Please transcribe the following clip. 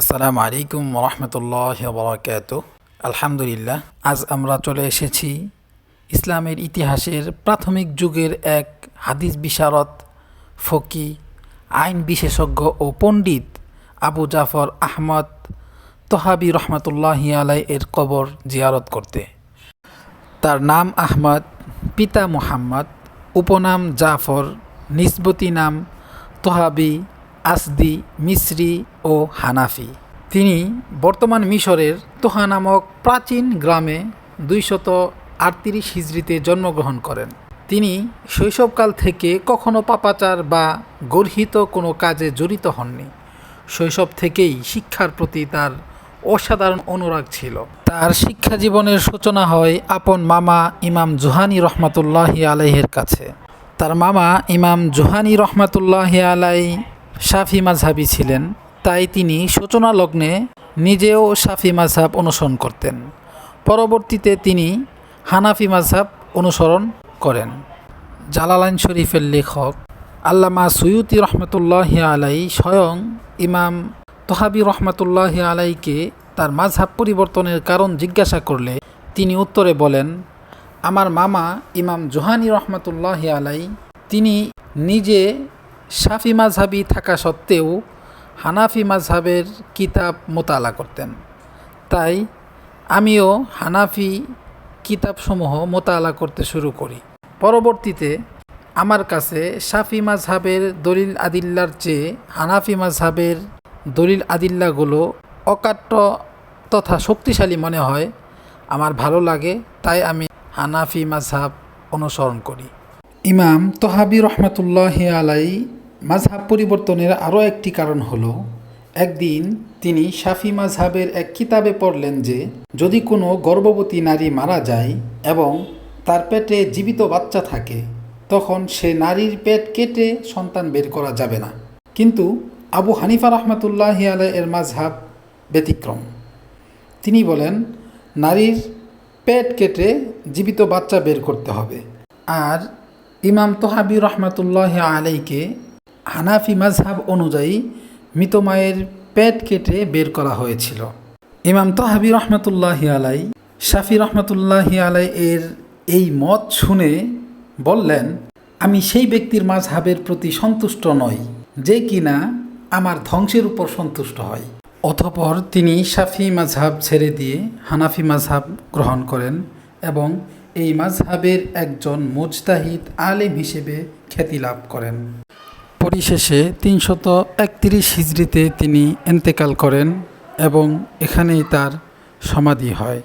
আসসালামু আলাইকুম রহমতুল্লাহ বরকাত আলহামদুলিল্লাহ, আজ আমরা চলে এসেছি ইসলামের ইতিহাসের প্রাথমিক যুগের এক হাদিস বিশারদ, ফকি, আইন বিশেষজ্ঞ ও পণ্ডিত আবু জাফর আহমদ তোহাবি রহমতুল্লাহ আলাই এর কবর জিয়ারত করতে। তার নাম আহমদ, পিতা মুহাম্মদ, উপনাম জাফর, নিসবতি নাম তোহাবি আসদি, মিসরি ও হানাফি। তিনি বর্তমান মিশরের তোহা নামক প্রাচীন গ্রামে দুইশত আটত্রিশ হিজড়িতে জন্মগ্রহণ করেন। তিনি শৈশবকাল থেকে কখনো পাপাচার বা গর্হিত কোনো কাজে জড়িত হননি। শৈশব থেকেই শিক্ষার প্রতি তার অসাধারণ অনুরাগ ছিল। তার শিক্ষা জীবনের সূচনা হয় আপন মামা ইমাম জোহানি রহমাতুল্লাহি আলাইহের কাছে। তার মামা ইমাম জোহানি রহমাতুল্লাহি আলাই শাফি মাঝহাবি ছিলেন, তাই তিনি সূচনা লগ্নে নিজেও সাফি মাঝহাব অনুসরণ করতেন। পরবর্তীতে তিনি হানাফি মাঝহাব অনুসরণ করেন। জালালাইন শরীফের লেখক আল্লামা সৈয়দি রহমতুল্লাহ আলাই স্বয়ং ইমাম তোহাবি রহমতুল্লাহ আলাইকে তার মাঝহাব পরিবর্তনের কারণ জিজ্ঞাসা করলে তিনি উত্তরে বলেন, আমার মামা ইমাম জোহানি রহমতুল্লাহ আলাই তিনি নিজে শাফি মাঝহাবি থাকা সত্ত্বেও হানাফি মাঝহাবের কিতাব মোতালা করতেন। তাই আমিও হানাফি কিতাবসমূহ মোতালা করতে শুরু করি। পরবর্তীতে আমার কাছে শাফি মাঝহাবের দলিল আদিল্লার চেয়ে হানাফি মাঝহাবের দলিল আদিল্লাগুলো অকাট্য তথা শক্তিশালী মনে হয়, আমার ভালো লাগে, তাই আমি হানাফি মাঝহাব অনুসরণ করি। ইমাম তোহাবি রহমতুল্লাহ আলাই মাঝহাব পরিবর্তনের আরও একটি কারণ হল, একদিন তিনি শাফি মাঝহাবের এক কিতাবে পড়লেন যে, যদি কোনো গর্ভবতী নারী মারা যায় এবং তার পেটে জীবিত বাচ্চা থাকে, তখন সে নারীর পেট কেটে সন্তান বের করা যাবে না। কিন্তু আবু হানিফা রহমতুল্লাহ আলাই এর মাঝহাব ব্যতিক্রম। তিনি বলেন, নারীর পেট কেটে জীবিত বাচ্চা বের করতে হবে। আর ইমাম তোহাবি রহমতুল্লাহ আলাইকে হানাফি মাঝহাব অনুযায়ী মৃত মায়ের পেট কেটে বের করা হয়েছিল। ইমাম তোহাবি রহমতুল্লাহ আলাই শাফি রহমতুল্লাহ আলাই এর এই মত শুনে বললেন, আমি সেই ব্যক্তির মাঝহাবের প্রতি সন্তুষ্ট নই, যে কিনা আমার ধ্বংসের উপর সন্তুষ্ট হয়। অতপর তিনি শাফি মাঝহাব ছেড়ে দিয়ে হানাফি মাঝহাব গ্রহণ করেন এবং এই মাঝহাবের একজন মুজতাহিদ আলেম হিসেবে খ্যাতি লাভ করেন। পরিশেষে তিনশত একত্রিশ হিজড়িতে তিনি এন্তেকাল করেন এবং এখানেই তার সমাধি হয়।